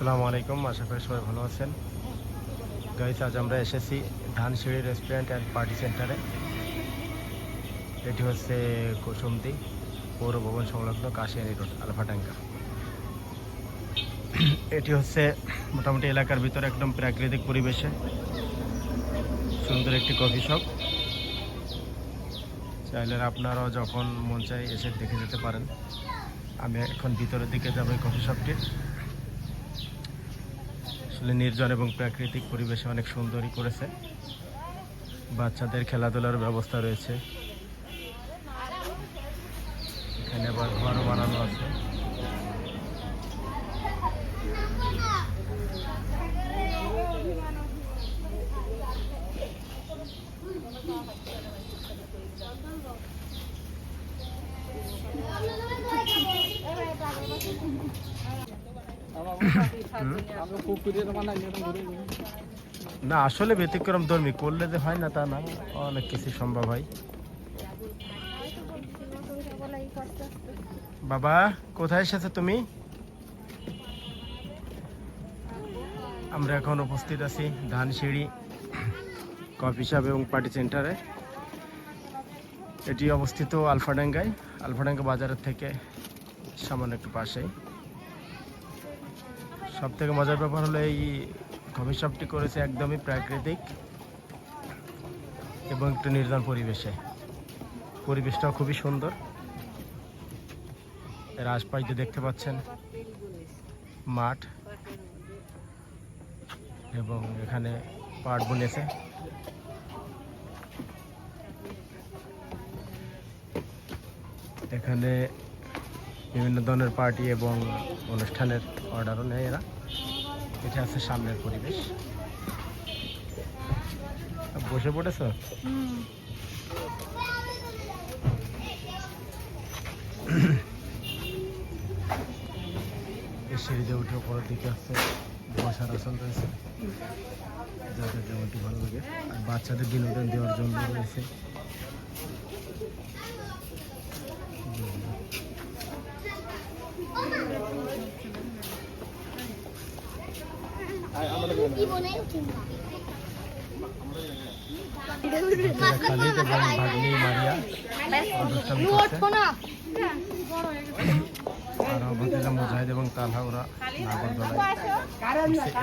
আসসালামু আলাইকুম, আশা করি সবাই ভালো আছেন। গাইস আজ আমরা এসেছি ধানসিঁড়ি রেস্টুরেন্ট অ্যান্ড পার্টি সেন্টারে এটি হচ্ছে কুসুমদি পৌর ভবন সংলগ্ন কাশিয়ানি রোড আলফাটাঙ্কা এটি হচ্ছে মোটামুটি এলাকার ভিতরে একদম প্রাকৃতিক পরিবেশে সুন্দর একটি কফি শপ চাইলে আপনারাও যখন মন চাই এসে দেখে যেতে পারেন। আমি এখন ভিতরের দিকে যাব এই কফি শপটির আসলে নির্জন এবং প্রাকৃতিক পরিবেশে অনেক সুন্দরী করেছে। বাচ্চাদের খেলাধুলার ব্যবস্থা রয়েছে। এখানে আবার ঘরও বানানো আছে। না, আসলে ব্যতিক্রম ধর্মী, করলে যে হয় না তা না, অনেক কিছু সম্ভব হয়। বাবা, কোথায় এসেছ তুমি? আমরা এখন উপস্থিত আছি ধানসিঁড়ি কফি শপ এবং পার্টি সেন্টারে। এটি অবস্থিত আলফাডাঙ্গায়। আলফাডাঙ্গা বাজারের থেকে সামান্য একটু পাশেই। সব থেকে মজার ব্যাপার হলো এই কফি শপটি করেছে একদমই প্রাকৃতিক এবং একটু নির্জন পরিবেশে। পরিবেশটাও খুবই সুন্দর। এর আশপাশ দিয়ে দেখতে পাচ্ছেন মাঠ এবং এখানে পাট বুনেছে। এখানে বিভিন্ন ধরনের পার্টি এবং অনুষ্ঠানের অর্ডারও নেয় এরা। এটা আছে সামনের পরিবেশ। বসে পড়েছ? সিঁড়িতে উঠে উপরের দিকে আছে বসার আসন রয়েছে। যাদের যেমনটি ভালো লাগে। আর বাচ্চাদের বিনোদন দেওয়ার জন্য রয়েছে। মুজাহিদ এবং তালহা ওরা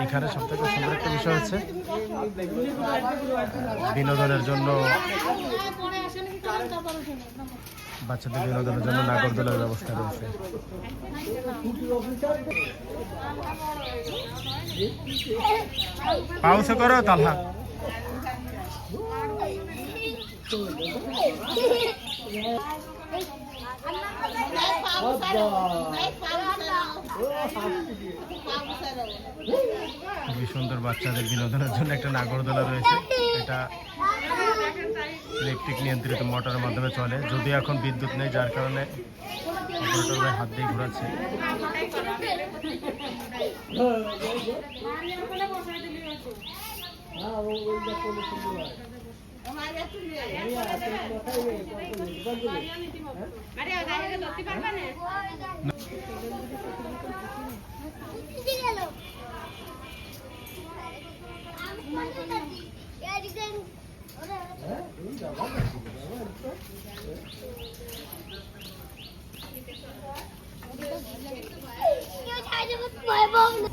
এখানে সব থেকে সুন্দর একটা বিষয় হচ্ছে বিনোদনের জন্য বাচ্চাদের বিনোদনের জন্য নাগরদোলার ব্যবস্থা রয়েছে। পাউসে কর তালহা। খুবই সুন্দর বাচ্চাদের বিনোদনের জন্য একটা নাগরদোলা রয়েছে। এটা ইলেকট্রিক নিয়ন্ত্রিত মোটরের মাধ্যমে চলে। যদিও এখন বিদ্যুৎ নেই যার কারণে অপারেটর ভাই হাত দিয়ে ঘোরাচ্ছে। ভয়